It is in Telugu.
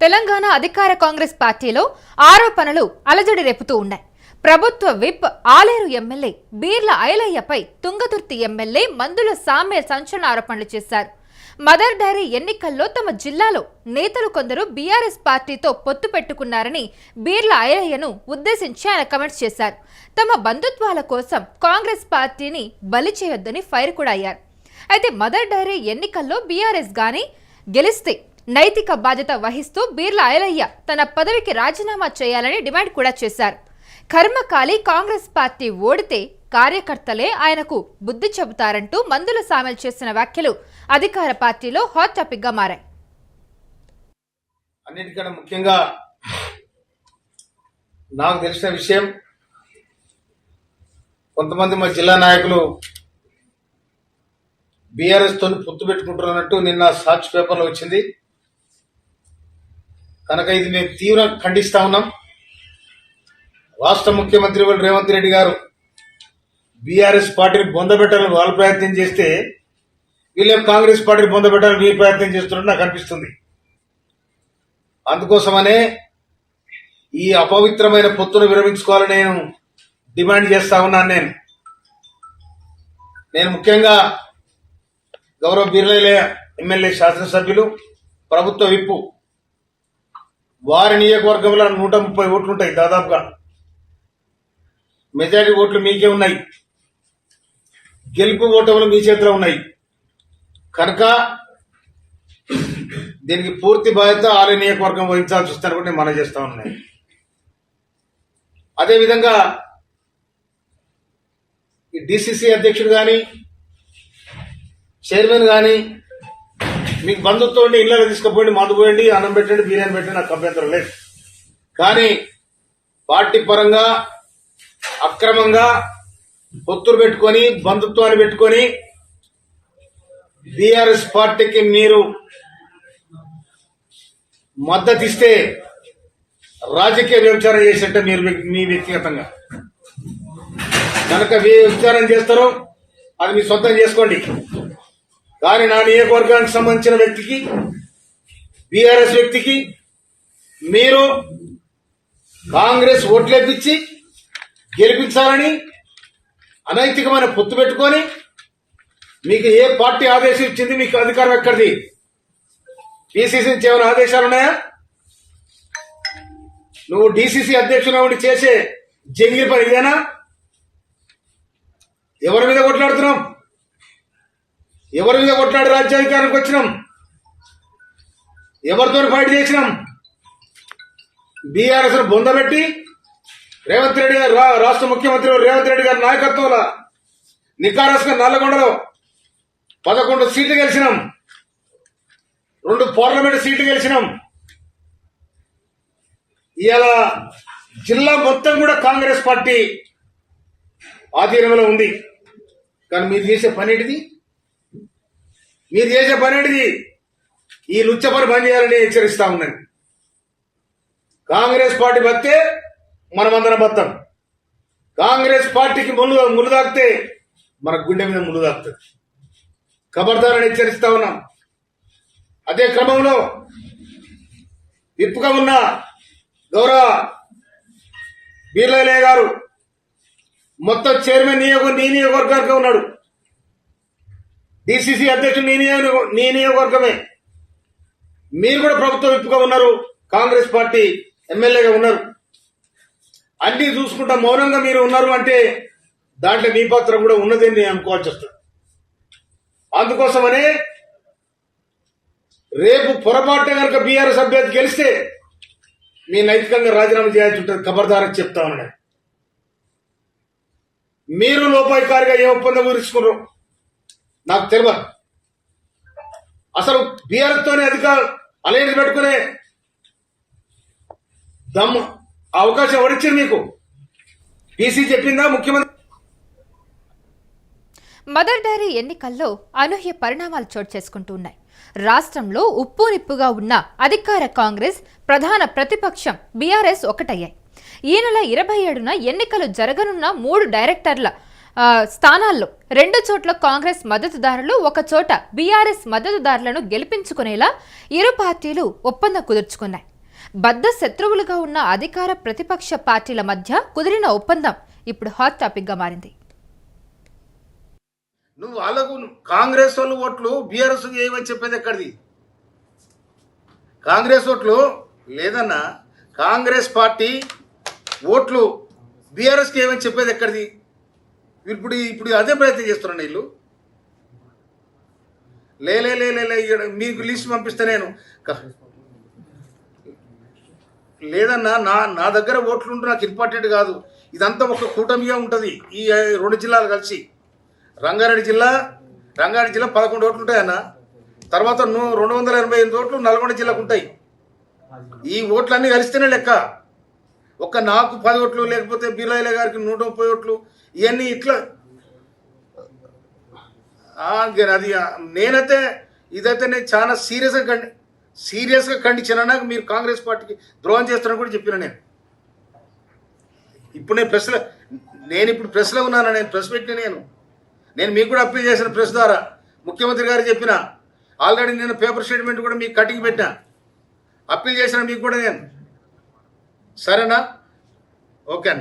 తెలంగాణ అధికార కాంగ్రెస్ పార్టీలో ఆరోపణలు అలజడి రేపుతూ ఉన్నాయి. ప్రభుత్వ విప్ ఆలేరు ఎమ్మెల్యే బీర్ల ఐలయ్యపై తుంగతుర్తి ఎమ్మెల్యే మందుల సామ్య సంచలన ఆరోపణలు చేశారు. మదర్ డైరీ ఎన్నికల్లో తమ జిల్లాలో నేతలు కొందరు బీఆర్ఎస్ పార్టీతో పొత్తు పెట్టుకున్నారని బీర్ల ఐలయ్యను ఉద్దేశించి ఆయన కమెంట్స్ చేశారు. తమ బంధుత్వాల కోసం కాంగ్రెస్ పార్టీని బలి చేయొద్దని ఫైర్ కూడా అయ్యారు. అయితే మదర్ డైరీ ఎన్నికల్లో బీఆర్ఎస్ గాని గెలిస్తే నైతిక బాధ్యత వహిస్తూ బీర్లా ఐలయ్య తన పదవికి రాజీనామా చేయాలని డిమాండ్ కూడా చేశారు. కర్మకాలి కాంగ్రెస్ పార్టీ ఓడితే కార్యకర్తలే ఆయనకు బుద్ధి చెబుతారంటూ మందుల సామెల్ చేసిన వ్యాఖ్యలు అధికార పార్టీలో హాట్ టాపిక్గా మారాయి. అన్నిటికన్నా ముఖ్యంగా నాకు తెలిసిన విషయం కొంతమంది మా జిల్లా నాయకులు బీఆర్ఎస్ తోని పొత్తు పెట్టుకుంటున్నట్టు నిన్న సాక్షి పేపర్లో వచ్చింది. కనుక ఇది మేము తీవ్ర ఖండిస్తా ఉన్నాం. రాష్ట్ర ముఖ్యమంత్రి రేవంత్ రెడ్డి గారు బీఆర్ఎస్ పార్టీని బొందబెట్టాలని వాళ్ళు ప్రయత్నం చేస్తే వీళ్ళేం కాంగ్రెస్ పార్టీని బొందబెట్టాలని వీళ్ళు ప్రయత్నం చేస్తున్నట్టు నాకు అనిపిస్తుంది. అందుకోసమనే ఈ అపవిత్రమైన పొత్తును విరమించుకోవాలని నేను డిమాండ్ చేస్తా ఉన్నాను నేను. నేను ముఖ్యంగా గౌరవ బిర్లే ఎమ్మెల్యే శాసనసభ్యులు ప్రభుత్వ విప్పు వారి నియోజకవర్గంలో నూట ముప్పై ఓట్లు ఉంటాయి దాదాపుగా. మెజారిటీ ఓట్లు మీకే ఉన్నాయి. గెలుపు ఓటములు మీ చేతిలో ఉన్నాయి. కనుక దీనికి పూర్తి బాధ్యత ఆలయ నియోజకవర్గం వహించాల్సి వస్తుందని కూడా నేను మనం చేస్తా ఉన్నాయి అదేవిధంగా ఈ డిసిసి అధ్యక్షుడు కానీ చైర్మన్ కానీ మీకు బంధుత్వం ఉండి ఇళ్ళకి తీసుకుపోండి మందు పోయండి అన్నం పెట్టండి బిర్యానీ పెట్టండి నాకు అభ్యంతరం లేదు. కానీ పార్టీ పరంగా అక్రమంగా పొత్తులు పెట్టుకొని బంధుత్వాన్ని పెట్టుకొని బీఆర్ఎస్ పార్టీకి మీరు మద్దతిస్తే రాజకీయ వ్యభిచారం చేసినట్టే మీరు మీ వ్యక్తిగతంగా. కనుక వ్యభిచారం విచారం చేస్తారో అది మీ సొంతం చేసుకోండి. కానీ నా నియోజకవర్గానికి సంబంధించిన వ్యక్తికి బీఆర్ఎస్ వ్యక్తికి మీరు కాంగ్రెస్ ఓట్లేపించి గెలిపించాలని అనైతికమైన పొత్తు పెట్టుకొని మీకు ఏ పార్టీ ఆదేశం ఇచ్చింది మీకు అధికారం ఎక్కడిది? పిసిసి నుంచి ఏమైనా ఆదేశాలు ఉన్నాయా? నువ్వు డిసిసి అధ్యక్షుడు చేసే జంగిల్ పని ఇదేనా? ఎవరి మీద కొట్లాడుతున్నావు? ఎవరి మీద కొట్లాడి రాజ్యాధికారానికి వచ్చినాం? ఎవరితో ఫైట్ చేసినాం? బీఆర్ఎస్ బొందబెట్టి రేవంత్ రెడ్డి గారు రా- రాష్ట్ర ముఖ్యమంత్రి రేవంత్ రెడ్డి గారి నాయకత్వంలో నికారస్గా నల్లగొండలో పదకొండు సీట్లు గెలిచినాం. రెండు పార్లమెంట్ సీట్లు గెలిచినాం. ఇవాళ జిల్లా మొత్తం కూడా కాంగ్రెస్ పార్టీ ఆధీనంలో ఉంది. కానీ మీరు చేసే పని ఏంటిది? మీరు చేసే పని ఈ లుచ్చ పని బంద్ చేయాలని హెచ్చరిస్తా ఉన్నాను. కాంగ్రెస్ పార్టీ బతే మనమందరం బతాం. కాంగ్రెస్ పార్టీకి ముళ్ళు ముళ్ళు తాకితే మన గుండె మీద ముళ్ళు తాకుతుంది. కబర్దారని హెచ్చరిస్తా ఉన్నాం. అదే క్రమంలో విప్పుగా ఉన్న గౌరవ బీర్లయ్య గారు మొత్తం చైర్మన్ నియోగ నీ నియోగవర్గానికి ఉన్నాడు. డిసిసి అధ్యక్షుడు నీ నియోజక నీ నియోజకవర్గమే. మీరు కూడా ప్రభుత్వ విప్పుగా ఉన్నారు. కాంగ్రెస్ పార్టీ ఎమ్మెల్యేగా ఉన్నారు. అన్ని చూసుకుంటా మౌనంగా మీరు ఉన్నారు అంటే దాంట్లో మీ పాత్ర కూడా ఉన్నదని నేను అనుకోవాల్సి వస్తుంది. అందుకోసమనే రేపు పొరపాటున కనుక బీఆర్ఎస్ అభ్యర్థి గెలిస్తే మీ నైతికంగా రాజీనామా చేయాల్సి ఉంటుంది ఖబర్దారని చెప్తా ఉన్నాను. మీరు లోపాయికారిగా ఏ ఒప్పందం గురించుకున్నారు నాకు తెలియదు అసలు బీఆర్ఎస్తోనే తోనే అలయన్స్ పెట్టుకునే దమ్ము అవకాశం ఎవరిచ్చింది మీకు? పీసీ చెప్పిందా ముఖ్యమంత్రి? మదర్ డైరీ ఎన్నికల్లో అనూహ్య పరిణామాలు చోటు చేసుకుంటూ ఉన్నాయి. రాష్ట్రంలో ఉప్పు నిప్పుగా ఉన్న అధికార కాంగ్రెస్ ప్రధాన ప్రతిపక్షం బీఆర్ఎస్ ఒకటయ్యాయి. ఈ నెల ఇరవై ఏడున ఎన్నికలు జరగనున్న మూడు డైరెక్టర్ల స్థానాల్లో రెండు చోట్ల కాంగ్రెస్ మద్దతుదారులు ఒక చోట బీఆర్ఎస్ మద్దతుదారులను గెలిపించుకునేలా ఇరు పార్టీలు ఒప్పందం కుదుర్చుకున్నాయి. బద్ద శత్రువులుగా ఉన్న అధికార ప్రతిపక్ష పార్టీల మధ్య కుదిరిన ఒప్పందం ఇప్పుడు హాట్ టాపిక్గా మారింది. నువ్వు వాళ్ళకు కాంగ్రెస్ వాళ్ళు ఓట్లు బీఆర్ఎస్ ఏమని చెప్పేది ఎక్కడిది? కాంగ్రెస్ ఓట్లు లేదన్నా కాంగ్రెస్ పార్టీ ఓట్లు బీఆర్ఎస్కి ఏమని చెప్పేది ఎక్కడిది? ఇప్పుడు ఇప్పుడు అదే ప్రయత్నం చేస్తున్నాను వీళ్ళు లేలే లే లే మీకు లిస్ట్ పంపిస్తే నేను. క- లేదన్నా నా నా దగ్గర ఓట్లు ఉంటే నాకు ఇంపార్టెంట్ కాదు. ఇదంతా ఒక కూటమిగా ఉంటుంది. ఈ రెండు జిల్లాలు కలిసి. రంగారెడ్డి జిల్లా రంగారెడ్డి జిల్లా పదకొండు ఓట్లు ఉంటాయన్న తర్వాత ను- రెండు వందల ఎనభై ఎనిమిది ఓట్లు నల్గొండ జిల్లాకు ఉంటాయి. ఈ ఓట్లన్నీ కలిస్తేనే లెక్క. ఒక్క నాకు పది ఓట్లు లేకపోతే బీరాయిల గారికి నూట ముప్పై ఓట్లు ఇవన్నీ ఇట్లా. అది నేనైతే ఇదైతే నేను చాలా సీరియస్గా కండి సీరియస్గా ఖండించాను. మీరు కాంగ్రెస్ పార్టీకి ద్రోహం చేస్తారని కూడా చెప్పిన నేను. ఇప్పుడు నేను ప్రెస్లో నేను ఇప్పుడు ప్రెస్లో ఉన్నాను? నేను ప్రెస్ పెట్టిన నేను. నేను మీకు కూడా అప్పీల్ చేసిన ప్రెస్ ద్వారా. ముఖ్యమంత్రి గారు చెప్పిన. ఆల్రెడీ నేను పేపర్ స్టేట్మెంట్ కూడా మీకు కటింగ్ పెట్టినా. అప్పీల్ చేసిన మీకు కూడా నేను. సరేనా? ఓకే అన్న